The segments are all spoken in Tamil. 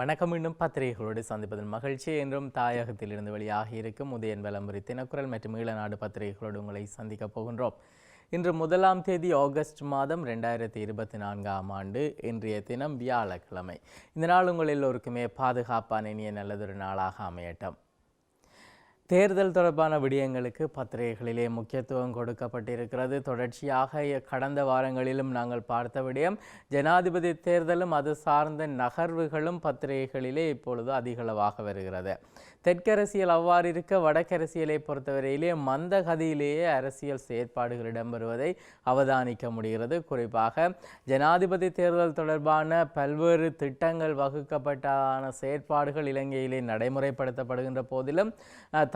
வணக்கம். மீண்டும் பத்திரிகைகளோடு சந்திப்பதன் மகிழ்ச்சி. என்றும் தாயகத்திலிருந்து வெளியாகி இருக்கும் உதயன் வலம்புரி தினக்குரல் மற்றும் ஈழநாடு பத்திரிகைகளோடு உங்களை சந்திக்கப் போகின்றோம். இன்று முதலாம் தேதி ஆகஸ்ட் மாதம் ரெண்டாயிரத்தி இருபத்தி நான்காம் ஆண்டு இன்றைய தினம் வியாழக்கிழமை. இந்த நாள் உங்கள் எல்லோருக்குமே பாதுகாப்பான இனிய நல்லதொரு நாளாக அமையட்டும். தேர்தல் தொடர்பான விடயங்களுக்கு பத்திரிகைகளிலே முக்கியத்துவம் கொடுக்கப்பட்டிருக்கிறது. தொடர்ச்சியாக கடந்த வாரங்களிலும் நாங்கள் பார்த்த விடயம் ஜனாதிபதி தேர்தலும் அது சார்ந்த நகர்வுகளும் பத்திரிகைகளிலே இப்பொழுது அதிகளவாக வருகிறது. தெற்கரசியல் அவ்வாறு இருக்க வடக்கரசியலை பொறுத்தவரையிலே மந்த கதியிலேயே அரசியல் செயற்பாடுகள் இடம்பெறுவதை அவதானிக்க முடிகிறது. குறிப்பாக ஜனாதிபதி தேர்தல் தொடர்பான பல்வேறு திட்டங்கள் வகுக்கப்பட்டான செயற்பாடுகள் இலங்கையிலே நடைமுறைப்படுத்தப்படுகின்ற போதிலும்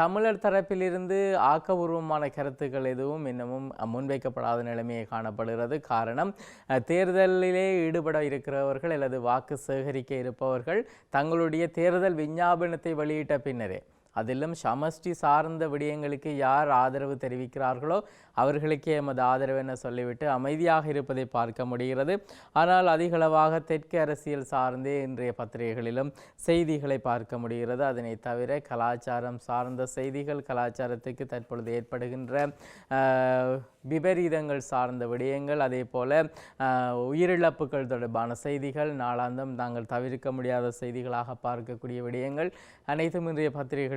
தமிழர் தரப்பிலிருந்து ஆக்கபூர்வமான கருத்துக்கள் எதுவும் இன்னமும் முன்வைக்கப்படாத நிலைமையை காணப்படுகிறது. காரணம் தேர்தலிலே ஈடுபட இருக்கிறவர்கள் அல்லது வாக்கு சேகரிக்க இருப்பவர்கள் தங்களுடைய தேர்தல் விஞ்ஞாபனத்தை வெளியிட்ட பின்னரே. அதிலும் சமஷ்டி சார்ந்த விடயங்களுக்கு யார் ஆதரவு தெரிவிக்கிறார்களோ அவர்களுக்கே எமது ஆதரவு என சொல்லிவிட்டு அமைதியாக இருப்பதை பார்க்க முடிகிறது. ஆனால் அதிகளவாக தெற்கு அரசியல் சார்ந்தே இன்றைய பத்திரிகைகளிலும் செய்திகளை பார்க்க முடிகிறது. அதனை தவிர கலாச்சாரம் சார்ந்த செய்திகள் கலாச்சாரத்துக்கு தற்பொழுது ஏற்படுகின்ற விபரீதங்கள் சார்ந்த விடயங்கள் அதே போல் உயிரிழப்புகள் தொடர்பான செய்திகள் நாளாந்தம் நாங்கள் தவிர்க்க முடியாத செய்திகளாக பார்க்கக்கூடிய விடயங்கள் அனைத்தும் இன்றைய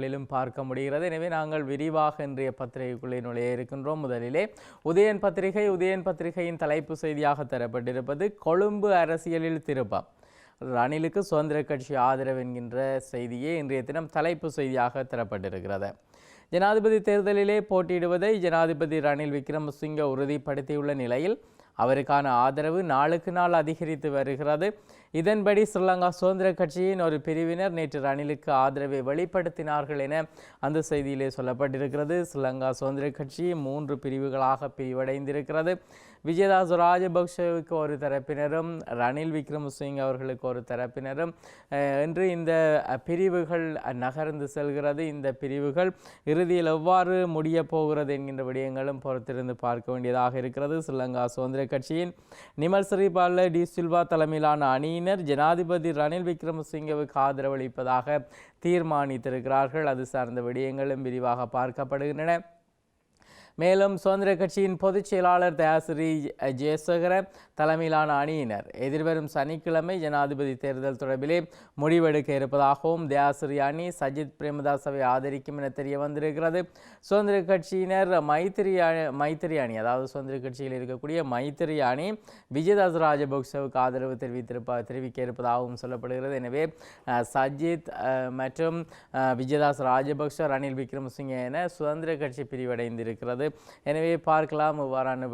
பத்திரிகைகளிலும் பார்க்க முடிகிறது. எனவே நாங்கள் விரிவாக இன்றைய பத்திரிகைக்குள்ளே நுழைய இருக்கின்றோம். முதலிலே உதயன் பத்திரிகை உதயன் பத்திரிகையின் தலைப்பு செய்தியாக தரப்பட்டிருப்பது கொழும்பு அரசியலில் திருப்பம். ரணிலுக்கு சுதந்திர கட்சி ஆதரவு என்கின்ற செய்தியே இன்றைய தினம் தலைப்பு செய்தியாக தரப்பட்டிருக்கிறது. ஜனாதிபதி தேர்தலிலே போட்டியிடுவதை ஜனாதிபதி ரணில் விக்ரமசிங்க உறுதிப்படுத்தியுள்ள நிலையில் அவருக்கான ஆதரவு நாளுக்கு நாள் அதிகரித்து வருகிறது. இதன்படி ஸ்ரீலங்கா சுதந்திர கட்சியின் ஒரு பிரிவினர் நேற்று ரணிலுக்கு ஆதரவை வெளிப்படுத்தினார்கள் என அந்த செய்தியிலே சொல்லப்பட்டிருக்கிறது. ஸ்ரீலங்கா சுதந்திர கட்சி மூன்று பிரிவுகளாக பிரிவடைந்திருக்கிறது. விஜயதாஸ் ராஜபக்ஷவுக்கு ஒரு தரப்பினரும் ரணில் விக்ரமசிங் அவர்களுக்கு ஒரு தரப்பினரும் என்று இந்த பிரிவுகள் நகர்ந்து செல்கிறது. இந்த பிரிவுகள் இறுதியில் எவ்வாறு முடிய போகிறது என்கின்ற விடயங்களும் பொறுத்திருந்து பார்க்க வேண்டியதாக இருக்கிறது. ஸ்ரீலங்கா சுதந்திர கட்சியின் நிமல் ஸ்ரீபால டி சில்வா தலைமையிலான அணியின் பின்னர் ஜனாதிபதி ரணில் விக்ரமசிங்கவுக்கு ஆதரவளிப்பதாக தீர்மானித்திருக்கிறார்கள். அது சார்ந்த விடயங்களும் விரிவாக பார்க்கப்படுகின்றன. மேலும் சுதந்திர கட்சியின் பொதுச் செயலாளர் தயாசிரி ஜெயசேகர தலைமையிலான அணியினர் எதிர்வரும் சனிக்கிழமை ஜனாதிபதி தேர்தல் தொடர்பிலே முடிவெடுக்க இருப்பதாகவும் தயாசிரி அணி சஜித் பிரேமதாசவை ஆதரிக்கும் என தெரிய வந்திருக்கிறது. சுதந்திர கட்சியினர் மைத்திரி அணி- மைத்திரி அணி அதாவது சுதந்திர கட்சியில் இருக்கக்கூடிய மைத்திரி அணி விஜயதாஸ் ராஜபக்சவுக்கு ஆதரவு தெரிவித்திருப்ப தெரிவிக்க இருப்பதாகவும் சொல்லப்படுகிறது. எனவே சஜித் மற்றும் விஜயதாஸ் ராஜபக்ச ரணில் விக்ரமசிங்கே என சுதந்திர கட்சி பிரிவடைந்திருக்கிறது. எனவே பார்க்கலாம். இவ்வாறான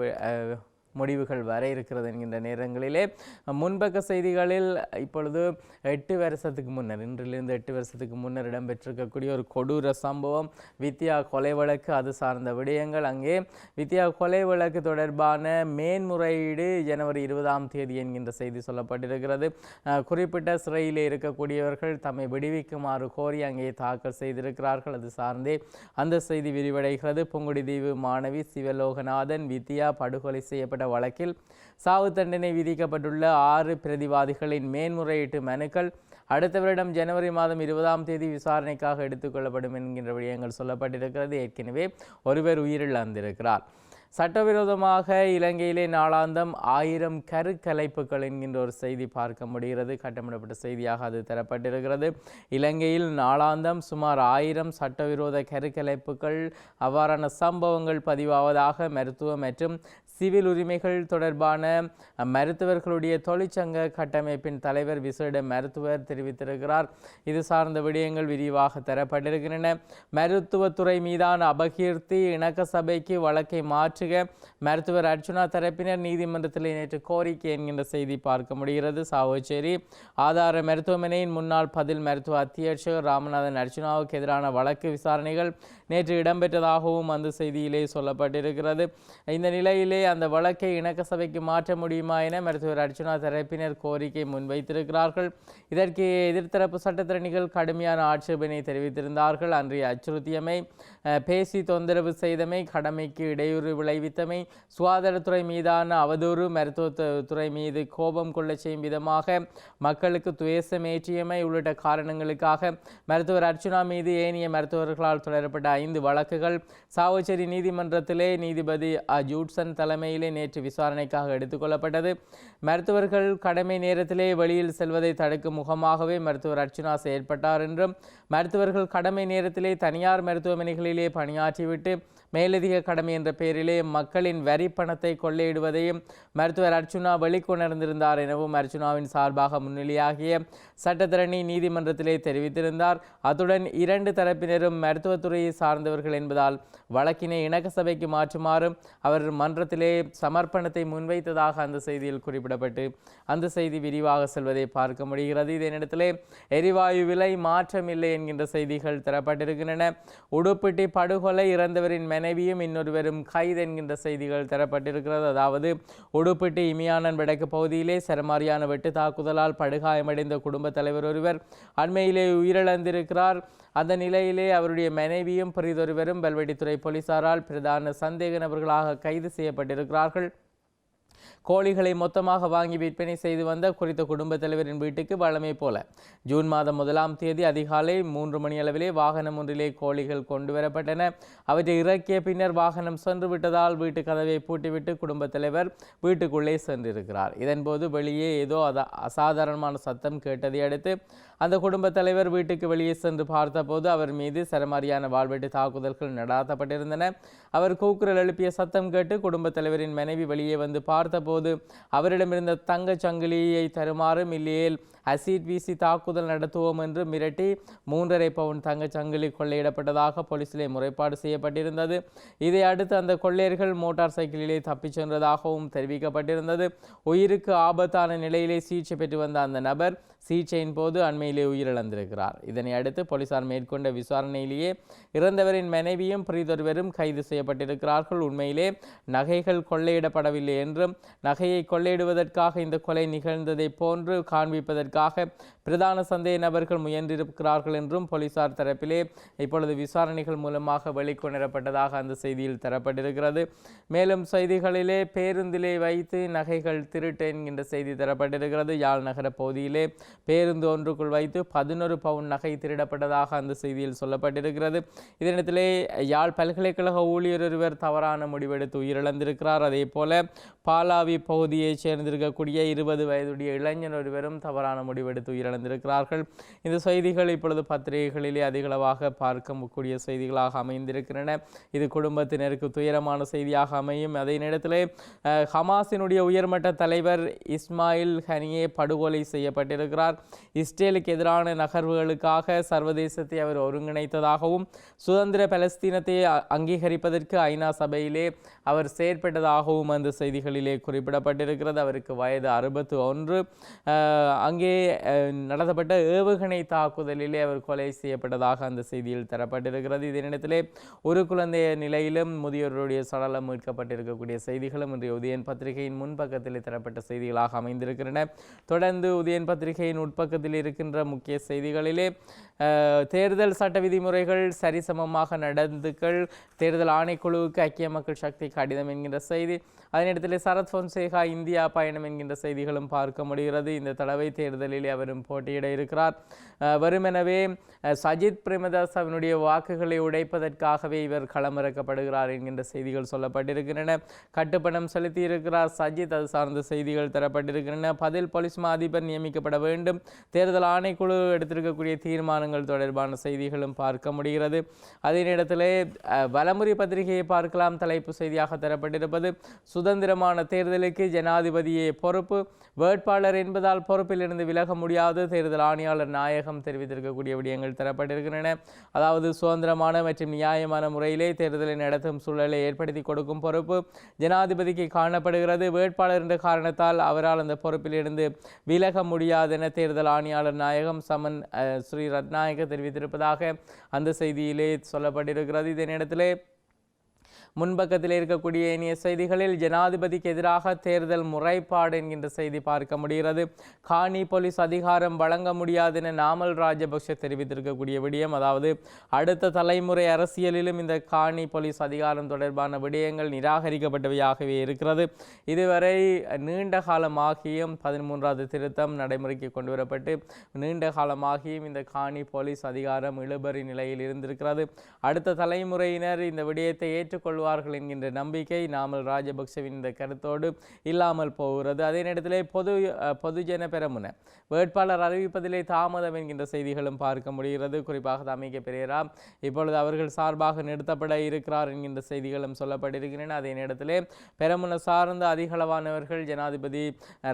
முடிவுகள் வர இருக்கிறது என்கின்ற நேரங்களிலே. முன்பக்க செய்திகளில் இப்பொழுது எட்டு வருஷத்துக்கு முன்னர் இன்றிலிருந்து எட்டு வருஷத்துக்கு முன்னர் இடம்பெற்றிருக்கக்கூடிய ஒரு கொடூர சம்பவம். வித்யா கொலை வழக்கு அது சார்ந்த விடயங்கள். அங்கே வித்யா கொலை வழக்கு தொடர்பான மேன்முறையீடு ஜனவரி இருபதாம் தேதி என்கின்ற செய்தி சொல்லப்பட்டிருக்கிறது. குறிப்பிட்ட சிறையில் இருக்கக்கூடியவர்கள் தம்மை விடுவிக்குமாறு கோரி அங்கே தாக்கல் செய்திருக்கிறார்கள். அது சார்ந்தே அந்த செய்தி விரிவடைகிறது. புங்குடிதீவு மாணவி சிவலோகநாதன் வித்யா படுகொலை செய்யப்பட்ட வழக்கில் சாவு தண்டனை விதிக்கப்பட்டுள்ள ஆறு பிரதிவாதிகளின் மேன்முறையீட்டு மனுக்கள் அடுத்த வருடம் ஜனவரி மாதம் இருபதாம் தேதி விசாரணைக்காக எடுத்துக்கொள்ளப்படும் என்கின்ற விடயங்கள் சொல்லப்பட்டிருக்கிறது. ஏற்கனவே ஒருவர் உயிரிழந்திருக்கிறார். சட்டவிரோதமாக இலங்கையிலே நாளாந்தம் ஆயிரம் கருக்கலைப்புகள் என்கின்ற ஒரு செய்தி பார்க்க முடிகிறது. கட்டமிடப்பட்ட செய்தியாக அது தரப்பட்டிருக்கிறது. இலங்கையில் நாளாந்தம் சுமார் ஆயிரம் சட்டவிரோத கருக்கலைப்புகள் அவ்வாறான சம்பவங்கள் பதிவாவதாக மருத்துவ மற்றும் சிவில் உரிமைகள் தொடர்பான மருத்துவர்களுடைய தொழிற்சங்க கட்டமைப்பின் தலைவர் விசேட மருத்துவர் தெரிவித்திருக்கிறார். இது சார்ந்த விடயங்கள் விரிவாக தரப்பட்டிருக்கின்றன. மருத்துவத்துறை மீதான அபகீர்த்தி இணக்க சபைக்கு வழக்கை மாற்றுக. மருத்துவர் அர்ஜுனா தரப்பினர் நீதிமன்றத்தில் நேற்று கோரிக்கை என்கின்ற செய்தி பார்க்க முடிகிறது. சாவோச்சேரி ஆதார மருத்துவமனையின் முன்னாள் பதில் மருத்துவ அத்தியட்சகர் ராமநாதன் அர்ச்சுனாவுக்கு எதிரான வழக்கு விசாரணைகள் நேற்று இடம்பெற்றதாகவும் அந்த செய்தியிலே சொல்லப்பட்டிருக்கிறது. இந்த நிலையிலே அந்த வழக்கை இணக்க சபைக்கு மாற்ற முடியுமா என மருத்துவர் அர்ச்சனா தரப்பினர் கோரிக்கை முன்வைத்திருக்கிறார்கள். இதற்கு எதிர்த்தரப்பு சட்டத்திறனிகள் கடுமையான ஆட்சேபனை தெரிவித்திருந்தார்கள். அன்றைய அச்சுறுத்தியமை பேசி தொந்தரவு செய்தமை கடமைக்கு இடையூறு விளைவித்தமை சுகாதாரத்துறை மீதான அவதூறு மருத்துவ துறை மீது கோபம் கொள்ளச் செய்யும் விதமாக மக்களுக்கு துவேசம் ஏற்றியமை உள்ளிட்ட காரணங்களுக்காக மருத்துவர் அர்ச்சனா மீது ஏனைய மருத்துவர்களால் தொடரப்பட்ட ஐந்து வழக்குகள். சாவுச்சேரி நீதிமன்றத்திலே நீதிபதி அஜூட்சன் தலை தலைமையிலே நேற்று விசாரணைக்காக எடுத்துக்கொள்ளப்பட்டது மருத்துவர்கள் கடமை நேரத்திலே வெளியில் செல்வதை தடுக்கும் முகமாகவே மருத்துவர் அர்ச்சுனா செயற்பட்டார் என்றும் மருத்துவர்கள் கடமை நேரத்திலே தனியார் மருத்துவமனைகளிலே பணியாற்றிவிட்டு மேலதிக கடமை என்ற பெயரிலே மக்களின் வரி பணத்தை கொள்ளையிடுவதையும் மருத்துவர் அர்ச்சுனா வெளிக்கொணர்ந்திருந்தார் எனவும் அர்ச்சுனாவின் சார்பாக முன்னிலையாகிய சட்டத்தரணி நீதிமன்றத்திலே தெரிவித்திருந்தார். அத்துடன் இரண்டு தரப்பினரும் மருத்துவத்துறையை சார்ந்தவர்கள் என்பதால் வழக்கினை இணக்க சபைக்கு மாற்றுமாறும் அவர் மன்றத்திலே சமர்ப்பணத்தை முன்வைத்ததாக அந்த செய்தியில் குறிப்பிடப்பட்டு அந்த செய்தி விரிவாக செல்வதை பார்க்க முடிகிறது. இதே இதனிடத்திலே எரிவாயு விலை மாற்றமில்லை என்கின்ற செய்திகள் தரப்பட்டிருக்கின்றன. உடுப்பிட்டி படுகொலை இறந்தவரின் மனைவியும் இன்னொருவரும் கைது என்கின்ற செய்திகள் தரப்பட்டிருக்கிறது. அதாவது உடுப்பிட்டி இமியானன் வடக்கு பகுதியிலே சரமாரியான வெட்டு தாக்குதலால் படுகாயமடைந்த குடும்ப தலைவர் ஒருவர் அண்மையிலே உயிரிழந்திருக்கிறார். அந்த நிலையிலே அவருடைய மனைவியும் பிரிதொருவரும் பல்வெட்டித்துறை போலீசாரால் பிரதான சந்தேக நபர்களாக கைது செய்யப்பட்டிருக்கிறார்கள். கோழிகளை மொத்தமாக வாங்கி விற்பனை செய்து வந்த குறித்த குடும்பத் தலைவரின் வீட்டுக்கு வழமை போல. ஜூன் மாதம் முதலாம் தேதி அதிகாலை மூன்று மணி அளவிலே வாகனம் ஒன்றிலே கோழிகள் கொண்டு வரப்பட்டன. அவற்றை இறக்கிய பின்னர் வாகனம் சென்று விட்டதால் வீட்டு கதவை பூட்டிவிட்டு குடும்பத் தலைவர் வீட்டுக்குள்ளே சென்றிருக்கிறார். இதன்போது வெளியே ஏதோ அத அசாதாரணமான சத்தம் கேட்டதை அடுத்து அந்த குடும்பத் தலைவர் வீட்டுக்கு வெளியே சென்று பார்த்தபோது அவர் மீது சரமாரியான வாழ்வெட்டு தாக்குதல்கள் நடாத்தப்பட்டிருந்தன. அவர் கூக்குரல் எழுப்பிய சத்தம் கேட்டு குடும்பத் தலைவரின் மனைவி வெளியே வந்து பார்த்தபோது அவரிடமிருந்த தங்கச் சங்கிலியை தருமாறும் இல்லையேல் அசிட் வீசி தாக்குதல் நடத்துவோம் என்று மிரட்டி மூன்றரை பவுன் தங்கச் சங்கிலி கொள்ளையிடப்பட்டதாக போலீசிலே முறைப்பாடு செய்யப்பட்டிருந்தது. இதை அடுத்து அந்த கொள்ளையர்கள் மோட்டார் சைக்கிளிலே தப்பிச் சென்றதாகவும் தெரிவிக்கப்பட்டிருந்தது. உயிருக்கு ஆபத்தான நிலையிலே சிகிச்சை பெற்று வந்த அந்த நபர் சிகிச்சையின் போது அண்மையிலே உயிரிழந்திருக்கிறார். இதனை அடுத்து போலீசார் மேற்கொண்ட விசாரணையிலேயே இறந்தவரின் மனைவியும் பிரிதொருவரும் கைது செய்யப்பட்டிருக்கிறார்கள். உண்மையிலே நகைகள் கொள்ளையிடப்படவில்லை என்றும் நகையை கொள்ளையிடுவதற்காக இந்த கொலை நிகழ்ந்ததை போன்று காண்பிப்பதற்காக பிரதான சந்தேக நபர்கள் முயன்றிருக்கிறார்கள் என்றும் போலீசார் தரப்பிலே இப்பொழுது விசாரணைகள் மூலமாக வெளிக்கொணரப்பட்டதாக அந்த செய்தியில் தரப்பட்டிருக்கிறது. மேலும் செய்திகளிலே பேருந்திலே வைத்து நகைகள் திருட்டு என்கின்ற செய்தி தரப்பட்டிருக்கிறது. யாழ் நகர பகுதியிலே பேருந்து ஒன்றுக்குள் வைத்து பதினொரு பவுன் நகை திருடப்பட்டதாக அந்த செய்தியில் சொல்லப்பட்டிருக்கிறது. இதனிடத்திலே யாழ் பல்கலைக்கழக ஊழியர் ஒருவர் தவறான முடிவெடுத்து உயிரிழந்திருக்கிறார். அதே போல பாலாவி பகுதியைச் சேர்ந்திருக்கக்கூடிய இருபது வயதுடைய இளைஞர் ஒருவரும் தவறான முடிவெடுத்து இழந்திருக்கிறார்கள் இந்த செய்திகள் இப்பொழுது பத்திரிகைகளிலே அதிகளவாக பார்க்கக்கூடிய செய்திகளாக அமைந்திருக்கின்றன. இது குடும்பத்தினருக்கு துயரமான செய்தியாக அமையும். அதே நேரத்தில் ஹமாஸினுடைய உயர்மட்ட தலைவர் இஸ்மாயில் ஹனியே படுகொலை செய்யப்பட்டிருக்கிறார். இஸ்ரேலுக்கு எதிரான நகர்வுகளுக்காக சர்வதேசத்தை அவர் ஒருங்கிணைத்ததாகவும் சுதந்திர பலஸ்தீனத்தை அங்கீகரிப்பதற்கு ஐநா சபையிலே அவர் செயற்பட்டதாகவும் அந்த செய்திகளிலே குறிப்பிடப்பட்டிருக்கிறது. அவருக்கு வயது அறுபத்து ஒன்று அங்கே நடத்தப்பட்ட ஏவுகணை தாக்குதலிலே அவர் கொலை செய்யப்பட்டதாக அந்த செய்தியில் தரப்பட்டிருக்கிறது. இதனிடத்திலே ஒரு குழந்தைய நிலையிலும் முதியோருடைய சடலம் மீட்கப்பட்டிருக்கக்கூடிய செய்திகளும் இன்றைய உதயன் பத்திரிகையின் முன்பக்கத்திலே தரப்பட்ட செய்திகளாக அமைந்திருக்கின்றன. தொடர்ந்து உதயன் பத்திரிகையின் உட்பக்கத்தில் இருக்கின்ற முக்கிய செய்திகளிலே தேர்தல் சட்ட விதிமுறைகள் சரிசமமாக நடந்துக்கள் தேர்தல் ஆணைக்குழுவுக்கு ஐக்கிய மக்கள் சக்தி கடிதம் என்கின்ற செய்தி. அதனிடத்திலே சரத் பொன்சேகா இந்தியா பயணம் என்கின்ற செய்திகளும் பார்க்க முடிகிறது. இந்த தடவை தேர்தலில் அவரும் போட்டியிட இருக்கிறார். வெறுமெனவே சஜித் பிரேமதாசவனுடைய வாக்குகளை உடைப்பதற்காகவே இவர் களமிறக்கப்படுகிறார் என்கின்ற செய்திகள் சொல்லப்பட்டிருக்கின்றன. கட்டுப்பணம் செலுத்தி இருக்கிறார் சஜித் அது சார்ந்த செய்திகள் தரப்பட்டிருக்கின்றன. பதில் போலீஸ் மா அதிபர் நியமிக்கப்பட வேண்டும். தேர்தல் ஆணைக்குழு எடுத்திருக்கக்கூடிய தீர்மானங்கள் தொடர்பான செய்திகளும் பார்க்க முடிகிறது. அதே நேரத்தில் அஹ், வலமுறை பத்திரிகையை பார்க்கலாம். தலைப்பு செய்தி செய்தியாக தரப்பட்டிருப்பது. சுதந்திரமான தேர்தலுக்கு ஜனாதிபதியே பொறுப்பு. வேட்பாளர் என்பதால் பொறுப்பிலிருந்து விலக முடியாது. தேர்தல் ஆணையாளர் நாயகம் தெரிவித்திருக்கக்கூடிய விடயங்கள் தரப்பட்டிருக்கின்றன. அதாவது சுதந்திரமான மற்றும் நியாயமான முறையிலே தேர்தலை நடத்தும் சூழலை ஏற்படுத்தி கொடுக்கும் பொறுப்பு ஜனாதிபதிக்கு காணப்படுகிறது. வேட்பாளர் என்ற காரணத்தால் அவரால் அந்த பொறுப்பிலிருந்து விலக முடியாது என தேர்தல் ஆணையாளர் நாயகம் சமன் அஹ், ஸ்ரீ ரத்நாயக தெரிவித்திருப்பதாக அந்த செய்தியிலே சொல்லப்பட்டிருக்கிறது. இதே நேரத்திலே முன்பக்கத்தில் இருக்கக்கூடிய இனிய செய்திகளில் ஜனாதிபதிக்கு எதிராக தேர்தல் முறைப்பாடு என்கின்ற செய்தி பார்க்க முடிகிறது. காணி போலீஸ் அதிகாரம் வழங்க முடியாது என நாமல் ராஜபக்ஷ தெரிவித்திருக்கக்கூடிய விடயம். அதாவது அடுத்த தலைமுறை அரசியலிலும் இந்த காணி போலீஸ் அதிகாரம் தொடர்பான விடயங்கள் நிராகரிக்கப்பட்டவையாகவே இருக்கிறது. இதுவரை நீண்ட காலமாகியும் பதிமூன்றாவது திருத்தம் நடைமுறைக்கு கொண்டு வரப்பட்டு நீண்ட காலமாகியும் இந்த காணி போலீஸ் அதிகாரம் இழுபறி நிலையில் இருந்திருக்கிறது. அடுத்த தலைமுறையினர் இந்த விடயத்தை ஏற்றுக்கொள்வார்கள் என்கின்ற நம்பிக்கை நாமல் ராஜபக்சவின் இந்த கருத்தோடு இல்லாமல் போகிறது. அதே நேரத்திலே பொது பொதுஜன பெரமுன வேட்பாளர் அறிவிப்பதிலே தாமதம் என்கின்ற செய்திகளும் பார்க்க முடிகிறது. குறிப்பாக தமிக பெரியரா இப்பொழுது அவர்கள் சார்பாக நிறுத்தப்பட இருக்கிறார் என்கின்ற செய்திகளும் சொல்லப்பட்டிருக்கின்றன. அதே நேரத்திலே பெரமுன சார்ந்த அதிகளவானவர்கள் ஜனாதிபதி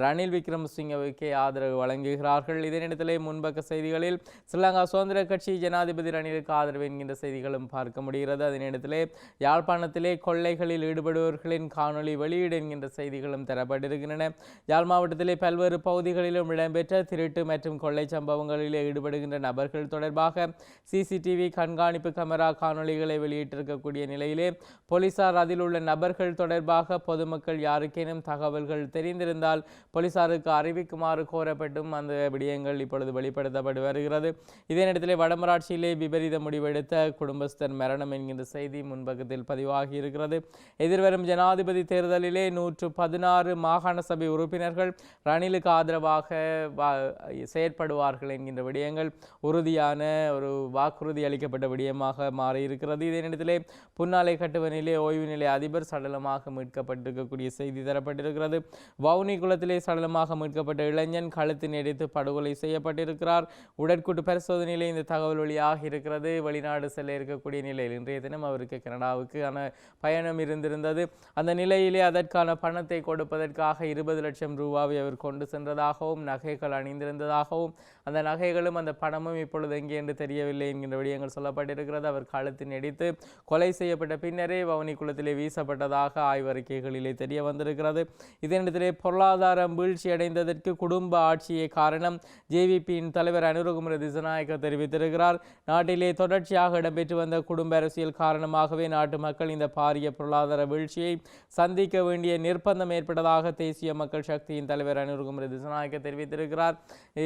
ரணில் விக்ரமசிங்கவுக்கே ஆதரவு வழங்குகிறார்கள். இதே நேரத்திலே முன்பக்க செய்திகளில் ஸ்ரீலங்கா சுதந்திர கட்சி ஜனாதிபதி ரணிலுக்கு ஆதரவு என்கின்ற செய்திகளும் பார்க்க முடிகிறது. அதே நேரத்திலே யாழ்ப்பாணத்தில் கொள்ளைகளில் ஈடுபடுபவர்களின் காணொளி வெளியீடு என்கின்ற செய்திகளும் தரப்பட்டிருக்கின்றன. யாழ் மாவட்டத்திலே பல்வேறு பகுதிகளிலும் இடம்பெற்ற திருட்டு மற்றும் கொள்ளை சம்பவங்களிலே ஈடுபடுகின்ற நபர்கள் தொடர்பாக சிசிடிவி கண்காணிப்பு கேமரா காணொளிகளை வெளியிட்டிருக்கக்கூடிய நிலையிலே போலீசார் அதில் உள்ள நபர்கள் தொடர்பாக பொதுமக்கள் யாருக்கேனும் தகவல்கள் தெரிந்திருந்தால் போலீசாருக்கு அறிவிக்குமாறு கோரப்பட்டும் அந்த விடயங்கள் இப்பொழுது வெளிப்படுத்தப்பட்டு வருகிறது. இதே நேரத்தில் வடமராட்சியிலே விபரீத முடிவெடுத்த குடும்பஸ்தர் மரணம் என்கின்ற செய்தி முன்பக்கத்தில் பதிவாகி இருக்கிறது எதிர்வரும் ஜனாதிபதி தேர்தலிலே நூற்று பதினாறு மாகாண சபை உறுப்பினர்கள் ரணிலுக்கு ஆதரவாக வா- செயற்படுவார்கள் என்கின்ற விடயங்கள் உறுதியான ஒரு வாக்குறுதி அளிக்கப்பட்ட விடயமாக மாறியிருக்கிறது. இதே நேரத்திலே புன்னாலை கட்டுவனிலே ஓய்வு நிலை அதிபர் சடலமாக மீட்கப்பட்டிருக்கக்கூடிய செய்தி தரப்பட்டிருக்கிறது. வவுனி குளத்திலே சடலமாக மீட்கப்பட்ட இளைஞன் கழுத்து நெடித்து படுகொலை செய்யப்பட்டிருக்கிறார். உடற்கூட்டு பரிசோதனையிலே இந்த தகவல் வெளியாக இருக்கிறது வெளிநாடு செல்ல இருக்கக்கூடிய நிலையில் இன்றைய தினம் அவருக்கு கனடாவுக்கான பயணம் இருந்திருந்தது. அந்த நிலையிலே அதற்கான பணத்தை கொடுப்பதற்காக இருபது லட்சம் ரூபாவை அவர் கொண்டு சென்றதாகவும் நகைகள் அணிந்திருந்ததாகவும் அந்த நகைகளும் அந்த பணமும் இப்பொழுது எங்கே என்று தெரியவில்லை என்கின்ற விடயங்கள் சொல்லப்பட்டிருக்கிறது. அவர் கழுத்தில் நெடித்து கொலை செய்யப்பட்ட பின்னரே வவுனி குளத்திலே வீசப்பட்டதாக ஆய்வறிக்கைகளிலே தெரிய வந்திருக்கிறது. இதனிடத்திலே பொருளாதாரம் வீழ்ச்சி அடைந்ததற்கு குடும்ப ஆட்சியே காரணம். ஜேவிபியின் தலைவர் அனுரகுமர திசநாயக்க தெரிவித்திருக்கிறார். நாட்டிலே தொடர்ச்சியாக இடம்பெற்று வந்த குடும்ப அரசியல் காரணமாகவே நாட்டு மக்கள் இந்த பாரிய பொருளாதார வீழ்ச்சியை சந்திக்க வேண்டிய நிர்பந்தம் ஏற்பட்டதாக தேசிய மக்கள் சக்தியின் தலைவர் அனுருகுமரி திசநாயக்க தெரிவித்திருக்கிறார்.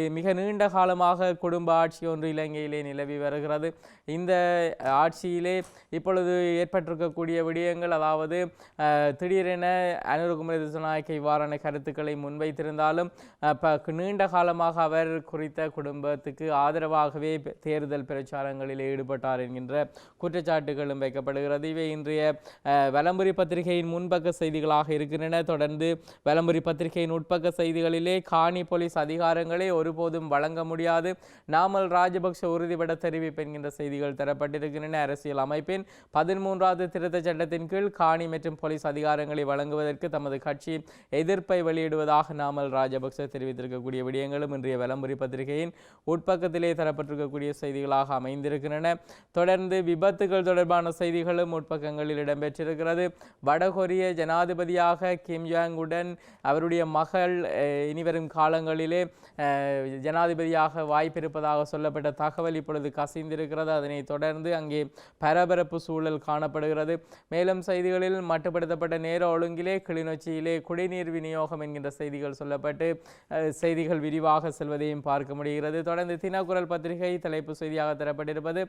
மிக நீண்ட காலமாக குடும்ப ஆட்சி ஒன்று இலங்கையிலே நிலவி வருகிறது. இந்த ஆட்சியிலே இப்பொழுது ஏற்பட்டிருக்கக்கூடிய விடயங்கள் அதாவது திடீரென அனுருகுமரி திசநாயக்க இவ்வாறான கருத்துக்களை முன்வைத்திருந்தாலும் ப- நீண்ட காலமாக அவர் குறித்த குடும்பத்துக்கு ஆதரவாகவே தேர்தல் பிரச்சாரங்களில் ஈடுபட்டார் என்கின்ற குற்றச்சாட்டுகளும் வைக்கப்படுகிறது. இவை இன்றைய வலம்புரி பத்திரிகையின் முன்பக்க செய்திகளாக இருக்கின்றன. தொடர்ந்து வலம்புரி பத்திரிகையின் உட்பக்க செய்திகளிலே காணி போலீஸ் அதிகாரங்களை ஒருபோதும் வழங்க முடியாது. நாமல் ராஜபக்ஷ உறுதிபட தெரிவிப்பு என்கின்ற செய்திகள் தரப்பட்டிருக்கின்றன. அரசியல் அமைப்பின் பதிமூன்றாவது திருத்த சட்டத்தின் கீழ் காணி மற்றும் போலீஸ் அதிகாரங்களை வழங்குவதற்கு தமது கட்சி எதிர்ப்பை வெளியிடுவதாக நாமல் ராஜபக்ச தெரிவித்திருக்கக்கூடிய விடயங்களும் இன்றைய விளம்பரி பத்திரிகையின் உட்பக்கத்திலே தரப்பட்டிருக்கக்கூடிய செய்திகளாக அமைந்திருக்கின்றன. தொடர்ந்து விபத்துகள் தொடர்பான செய்திகளும் உட்பக்கங்களில் இடம்பெற்றிருக்கிறது. வடகொரிய ஜனாதிபதியாக கிம் ஜாங் உடன் அவருடைய மகள் இனிவரும் காலங்களிலே ஜனாதிபதியாக வாய்ப்பிருப்பதாக சொல்லப்பட்ட தகவல் இப்பொழுது கசிந்திருக்கிறது. அதனைத் தொடர்ந்து அங்கே பரபரப்பு சூழல் காணப்படுகிறது. மேலும் செய்திகளில் மட்டுப்படுத்தப்பட்ட நேர ஒழுங்கிலே கிளிநொச்சியிலே குடிநீர் விநியோகம் என்கின்ற செய்திகள் சொல்லப்பட்டு செய்திகள் விரிவாக செல்வதையும் பார்க்க முடிகிறது. தொடர்ந்து தினக்குரல் பத்திரிகை தலைப்பு செய்தியாக தரப்பட்டிருப்பது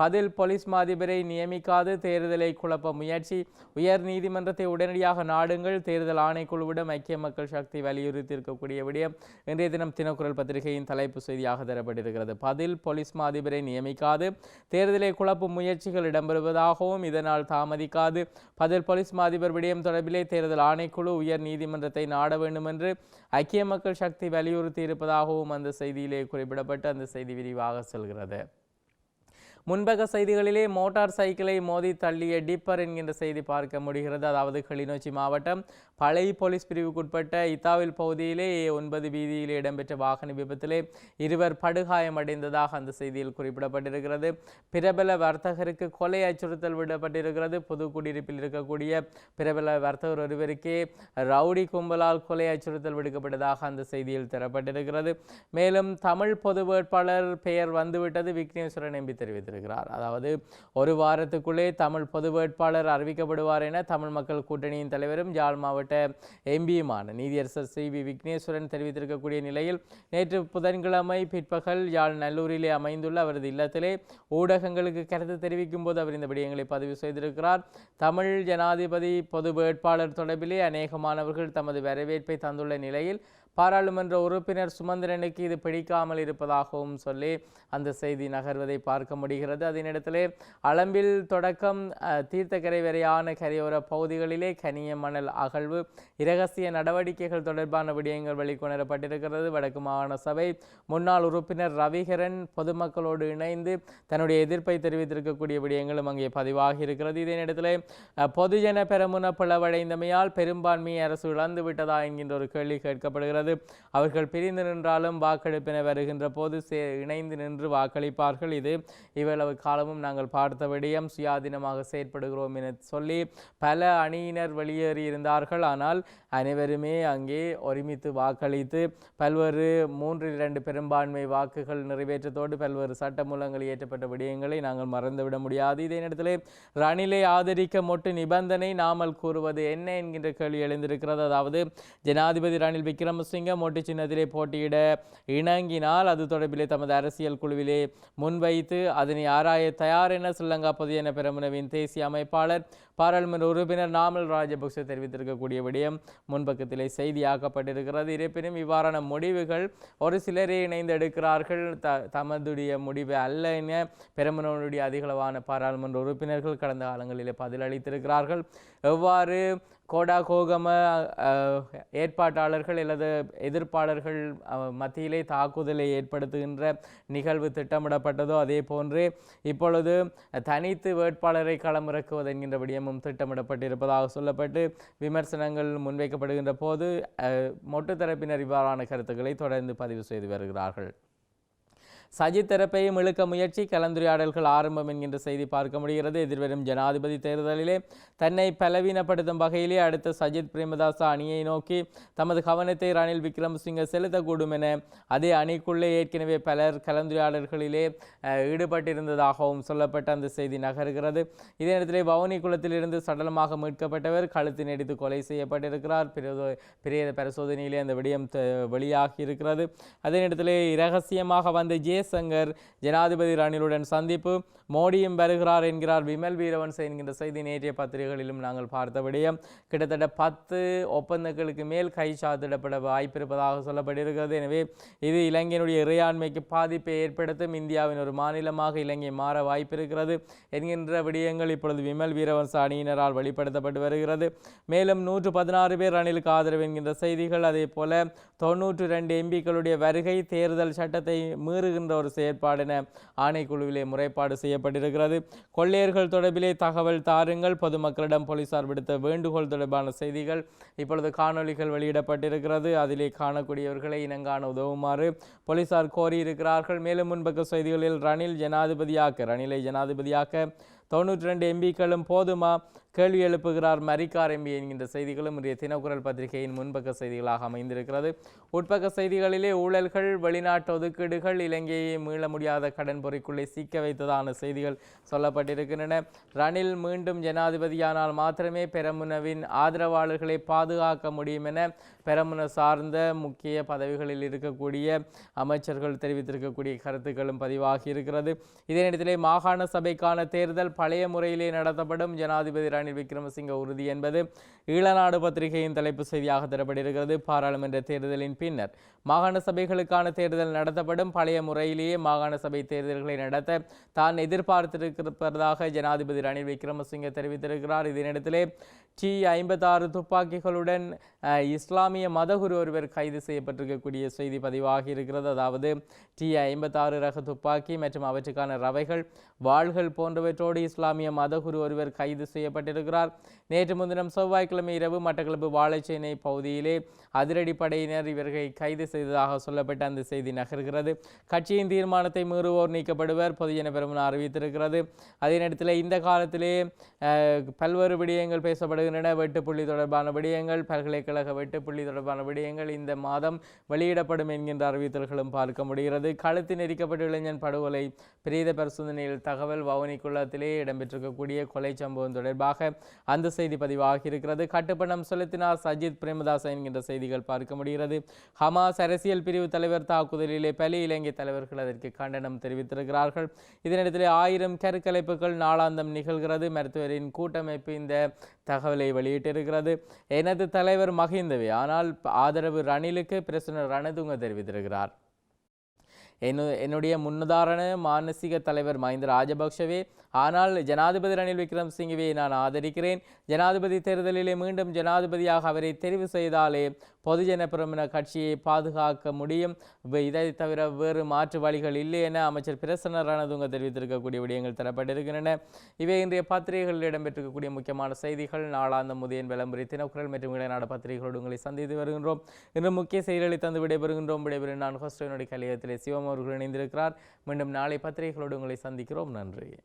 பதில் போலீஸ் மாதிபரை நியமிக்காது தேர்தலை குழப்ப முயற்சி. உயர் நீதிமன்றத்தை உடனடியாக நாடுங்கள். தேர்தல் ஆணைக்குழுவிடம் ஐக்கிய மக்கள் சக்தி வலியுறுத்தி இருக்கக்கூடிய விடயம் இன்றைய தினம் தினக்குரல் பத்திரிகையின் தலைப்பு செய்தியாக தரப்பட்டிருக்கிறது. பதில் போலீஸ் மாதிபரை நியமிக்காது தேர்தலை குழப்பும் முயற்சிகள் இடம்பெறுவதாகவும் இதனால் தாமதிக்காது. பதில் போலீஸ் மாதிபர் விடயம் தொடர்பிலே தேர்தல் ஆணைக்குழு உயர் நீதிமன்றத்தை நாட வேண்டும் என்று ஐக்கிய மக்கள் சக்தி வலியுறுத்தி இருப்பதாகவும் அந்த செய்தியிலே குறிப்பிடப்பட்டு அந்த செய்தி விரிவாக செல்கிறது. முன்பக செய்திகளிலே மோட்டார் சைக்கிளை மோதி தள்ளிய டிப்பர் என்கின்ற செய்தி பார்க்க முடிகிறது. அதாவது கிளிநொச்சி மாவட்டம் பழைய போலீஸ் பிரிவுக்குட்பட்ட இத்தாவில் பகுதியிலே ஒன்பது வீதியில் இடம்பெற்ற வாகன விபத்திலே இருவர் படுகாயமடைந்ததாக அந்த செய்தியில் குறிப்பிடப்பட்டிருக்கிறது. பிரபல வர்த்தகருக்கு கொலை அச்சுறுத்தல் விடப்பட்டிருக்கிறது. புது குடியிருப்பில் இருக்கக்கூடிய பிரபல வர்த்தகர் ஒருவருக்கே ரவுடி கும்பலால் கொலை அச்சுறுத்தல் விடுக்கப்பட்டதாக அந்த செய்தியில் தரப்பட்டிருக்கிறது. மேலும் தமிழ் பொது வேட்பாளர் பெயர் வந்துவிட்டது. விக்னேஸ்வரன் எம்பி தெரிவித்திருக்கிறார். தெரிவித்திருக்கிறார் அதாவது ஒரு வாரத்துக்குள்ளே தமிழ் பொது வேட்பாளர் அறிவிக்கப்படுவார் என தமிழ் மக்கள் கூட்டணியின் தலைவரும் யாழ் மாவட்ட எம்பியுமான நீதியரசர் சி வி விக்னேஸ்வரன் தெரிவித்திருக்கக்கூடிய நிலையில் நேற்று புதன்கிழமை பிற்பகல் யாழ் நல்லூரிலே அமைந்துள்ள அவரது இல்லத்திலே ஊடகங்களுக்கு கருத்து தெரிவிக்கும் போது அவர் இந்த விடயங்களை பதிவு செய்திருக்கிறார். தமிழ் ஜனாதிபதி பொது வேட்பாளர் தொடர்பிலே அநேகமானவர்கள் தமது வரவேற்பை தந்துள்ள நிலையில் பாராளுமன்ற உறுப்பினர் சுமந்திரனுக்கு இது பிடிக்காமல் இருப்பதாகவும் சொல்லி அந்த செய்தி நகர்வதை பார்க்க முடிகிறது. அதனிடத்திலே அளம்பில் தொடக்கம் தீர்த்தக்கரை வரையான கரையோர பகுதிகளிலே கனிய மணல் அகழ்வு இரகசிய நடவடிக்கைகள் தொடர்பான விடயங்கள் வெளிக்கொணரப்பட்டிருக்கிறது. வடக்கு மாகாண சபை முன்னாள் உறுப்பினர் ரவிகரன் பொதுமக்களோடு இணைந்து தன்னுடைய எதிர்ப்பை தெரிவித்திருக்கக்கூடிய விடயங்களும் அங்கே பதிவாகி இருக்கிறது. இதே நேரத்தில் பொதுஜன பெருமுன பிளவடைந்தமையால் பெரும்பான்மையை அரசு இழந்து விட்டதா என்கின்ற ஒரு கேள்வி கேட்கப்படுகிறது. அவர்கள் பிரிந்து நின்றாலும் வாக்கெடுப்பின வருகின்ற போது சே இணைந்து நின்று வாக்களிப்பார்கள். இது இவ்வளவு காலமும் நாங்கள் பார்த்த விடயம். சுயாதீனமாக செயற்படுகிறோம் என சொல்லி பல அணியினர் வெளியேறியிருந்தார்கள் ஆனால் அனைவருமே அங்கே ஒருமித்து வாக்களித்து பல்வேறு மூன்றில் இரண்டு பெரும்பான்மை வாக்குகள் நிறைவேற்றத்தோடு பல்வேறு சட்டமூலங்கள் இயற்றப்பட்ட விடயங்களை நாங்கள் மறந்துவிட முடியாது. இதே நேரத்தில் ரணிலை ஆதரிக்க மொட்டு நிபந்தனை நாமல் கூறுவது என்ன என்கின்ற கேள்வி எழுந்திருக்கிறது. அதாவது ஜனாதிபதி ரணில் விக்ரமசிங்க மொட்டு சின்னத்திலே போட்டியிட இணங்கினால் அது தொடர்பிலே தமது அரசியல் குழுவிலே முன்வைத்து அதனை ஆராய தயார் என ஸ்ரீலங்கா பொதுஜன பெரமுனவின் தேசிய அமைப்பாளர் பாராளுமன்ற உறுப்பினர் நாமல் ராஜபக்ச தெரிவித்திருக்கக்கூடிய விடயம் முன்பக்கத்திலே செய்தியாக்கப்பட்டிருக்கிறது. இருப்பினும் இவ்வாறான முடிவுகள் ஒரு சிலரே இணைந்து எடுக்கிறார்கள். த தமதுடைய முடிவு அல்ல என பெருமனவனுடைய அதிகளவான பாராளுமன்ற உறுப்பினர்கள் கடந்த காலங்களிலே பதிலளித்திருக்கிறார்கள். எவ்வாறு கோடா கோகம ஏற்பாட்டாளர்கள் அல்லது எதிர்ப்பாளர்கள் மத்தியிலே தாக்குதலை ஏற்படுத்துகின்ற நிகழ்வு திட்டமிடப்பட்டதோ அதே போன்று இப்பொழுது தனித்து வேட்பாளரை களமிறக்குவது என்கின்ற விடயமும் திட்டமிடப்பட்டிருப்பதாக சொல்லப்பட்டு விமர்சனங்கள் முன்வைக்கப்படுகின்ற போது மொட்டு தரப்பினர் இவ்வாறான கருத்துக்களை தொடர்ந்து பதிவு செய்து வருகிறார்கள். சஜித் தரப்பையும் இழுக்க முயற்சி. கலந்துரையாடல்கள் ஆரம்பம் என்கின்ற செய்தி பார்க்க முடிகிறது. எதிர்வரும் ஜனாதிபதி தேர்தலிலே தன்னை பலவீனப்படுத்தும் வகையிலே அடுத்த சஜித் பிரேமதாச அணியை நோக்கி தமது கவனத்தை ரணில் விக்ரமசிங்க செலுத்தக்கூடும் என அதே அணிக்குள்ளே ஏற்கனவே பலர் கலந்துரையாடல்களிலே ஈடுபட்டிருந்ததாகவும் சொல்லப்பட்ட அந்த செய்தி நகர்கிறது. இதே நேரத்திலே வவுனி குளத்திலிருந்து சடலமாக மீட்கப்பட்டவர் கழுத்து நெடித்து கொலை செய்யப்பட்டிருக்கிறார். பிரேத பரிசோதனையிலே அந்த விடயம் வெளியாகி இருக்கிறது அதே நேரத்திலே இரகசியமாக வந்த ஜெயசங்கர் ஜனாதிபதி ரணிலுடன் சந்திப்பு. மோடியும் வருகிறார் என்கிறார் விமல் வீரவன்ச என்கின்ற செய்தி நேற்றைய பத்திரிகைகளிலும் நாங்கள் பார்த்த கிட்டத்தட்ட பத்து ஒப்பந்தங்களுக்கு மேல் கை சாத்திடப்பட வாய்ப்பிருப்பதாக சொல்லப்பட்டிருக்கிறது. எனவே இது இலங்கையினுடைய இறையாண்மைக்கு பாதிப்பை ஏற்படுத்தும் இந்தியாவின் ஒரு மாநிலமாக இலங்கை மாற வாய்ப்பிருக்கிறது என்கின்ற விடயங்கள் இப்பொழுது விமல் வீரவன்ச அணியினரால் வெளிப்படுத்தப்பட்டு வருகிறது. மேலும் நூற்று பதினாறு பேர் ரணிலுக்கு ஆதரவு என்கின்ற செய்திகள் அதே போல தொன்னூற்று ரெண்டு எம்பிக்களுடைய வருகை தேர்தல் சட்டத்தை மீறுகின்ற ஒரு செயற்பாடு என ஆணைக்குழுவிலே முறைப்பாடு செய்யப்பட்டிருக்கிறது. கொள்ளையர்கள் தொடர்பிலே தகவல் தாருங்கள். பொதுமக்களிடம் போலீசார் விடுத்த வேண்டுகோள் தொடர்பான செய்திகள் இப்பொழுது காணொளிகள் வெளியிடப்பட்டிருக்கிறது. அதிலே காணக்கூடியவர்களை இனங்காண உதவுமாறு போலீசார் கோரியிருக்கிறார்கள். மேலும் முன்பக்க செய்திகளில் ரணில் ஜனாதிபதியாக்க ரணிலை ஜனாதிபதியாக்க தொண்ணூற்றி ரெண்டு எம்பிக்களும் போதுமா கேள்வி எழுப்புகிறார் மரிக்கார் எம்பி என்கின்ற செய்திகளும் இன்றைய தினக்குரல் பத்திரிகையின் முன்பக்க செய்திகளாக அமைந்திருக்கிறது. உட்பக்க செய்திகளிலே ஊழல்கள் வெளிநாட்டு ஒதுக்கீடுகள் இலங்கையை மீள முடியாத கடன் பொறிக்குள்ளே சிக்க வைத்ததான செய்திகள் சொல்லப்பட்டிருக்கின்றன. ரணில் மீண்டும் ஜனாதிபதியானால் மாத்திரமே பெரமுனவின் ஆதரவாளர்களை பாதுகாக்க முடியும் என பெரமுன சார்ந்த முக்கிய பதவிகளில் இருக்கக்கூடிய அமைச்சர்கள் தெரிவித்திருக்கக்கூடிய கருத்துக்களும் பதிவாகி இருக்கிறது. இதே நேரத்திலே மாகாண சபைக்கான தேர்தல் பழைய முறையிலே நடத்தப்படும். ஜனாதிபதி ரணில் விக்ரமசிங்க உறுதி என்பது ஈழநாடு பத்திரிகையின் தலைப்பு செய்தியாக தரப்பட்டிருக்கிறது. பாராளுமன்ற தேர்தலின் பின்னர் மாகாண சபைகளுக்கான தேர்தல் நடத்தப்படும். பழைய முறையிலேயே மாகாண சபை தேர்தல்களை நடத்த தான் எதிர்பார்த்திருப்பதாக ஜனாதிபதி ரணில் விக்ரமசிங்க தெரிவித்திருக்கிறார். இதனிடத்திலே டி ஐம்பத்தாறு துப்பாக்கிகளுடன் இஸ்லாமிய இஸ்லாமிய மதகுரு ஒருவர் கைது செய்யப்பட்டிருக்கக்கூடிய செய்தி பதிவாகி இருக்கிறது. அதாவது டி ஐம்பத்தாறு ரக துப்பாக்கி மற்றும் அவற்றுக்கான ரவைகள் வாள்கள் போன்றவற்றோடு இஸ்லாமிய மதகுரு ஒருவர் கைது செய்யப்பட்டிருக்கிறார். நேற்று முன்தினம் செவ்வாய்க்கிழமை இரவு மட்டக்களப்பு வாழைச்சேனை பகுதியிலே அதிரடிப்படையினர் இவர்களை கைது செய்ததாக சொல்லப்பட்ட அந்த செய்தி நகர்கிறது. கட்சியின் தீர்மானத்தை மீறுவோர் நீக்கப்படுவர் பொதுஜன பெருமன் அறிவித்திருக்கிறது. அதே நேரத்தில் இந்த காலத்திலே பல்வேறு விடயங்கள் பேசப்படுகின்றன. வெட்டுப்புள்ளி தொடர்பான விடயங்கள் பல்கலைக்கழக வெட்டுப்புள்ளி தொடர்பான விடயங்கள் இந்த மாதம் வெளியிடப்படும் என்கின்ற அறிவித்தல்களும் பார்க்க முடிகிறது. கழுத்து நெரிக்கப்பட்ட இளைஞன் படுகொலை பிரேத பரிசோதனையில் தகவல் வவுனிக்குள்ளத்திலே இடம்பெற்றிருக்கக்கூடிய கொலை சம்பவம் தொடர்பாக அந்த செய்தி பதிவாகி இருக்கிறது கட்டுப்பணம் செலுத்தினார் சஜித் பிரேமதாஸ் என்கின்ற செய்திகள் பார்க்க முடிகிறது. ஹமாஸ் அரசியல் பிரிவு தலைவர் தாக்குதலிலே பலி இலங்கை தலைவர்கள் அதற்கு கண்டனம் தெரிவித்திருக்கிறார்கள். இதனிடத்தில் ஆயிரம் கருக்கலைப்புகள் நாளாந்தம் நிகழ்கிறது. மருத்துவரின் கூட்டமைப்பு இந்த தகவலை வெளியிட்டிருக்கிறது. எனது தலைவர் மகிந்தவே. ஆனால் ஆதரவு ரணிலுக்கு பிரசனர் ரணதுங்க தெரிவித்திருக்கிறார். என்னுடைய முன்னுதாரண மானசீக தலைவர் மஹிந்த ராஜபக்ஷவே. ஆனால் ஜனாதிபதி ரணில் விக்ரம்சிங்கவே நான் ஆதரிக்கிறேன். ஜனாதிபதி தேர்தலிலே மீண்டும் ஜனாதிபதியாக அவரை தெரிவு செய்தாலே பொதுஜன பிரமண கட்சியை பாதுகாக்க முடியும். இதை தவிர வேறு மாற்று வழிகள் இல்லை என அமைச்சர் பிரசன்ன ரணதுங்க தெரிவித்திருக்கக்கூடிய விடயங்கள் தரப்பட்டிருக்கின்றன. இவை இன்றைய பத்திரிகைகளில் இடம்பெற்றிருக்கக்கூடிய முக்கியமான செய்திகள். நாளாந்த முதியன் விளம்பரி தினக்குரல் மற்றும் இளைநாடு பத்திரிகைகளோடு உங்களை சந்தித்து வருகின்றோம். இன்று முக்கிய செய்திகளை தந்து விடைபெறுகின்றோம். விடைபெறும் நான் ஹோஸ்டனுடைய கலையத்திலே சிவம் அவர்கள் இணைந்திருக்கிறார். மீண்டும் நாளை பத்திரிகைகளோடு உங்களை சந்திக்கிறோம். நன்றி.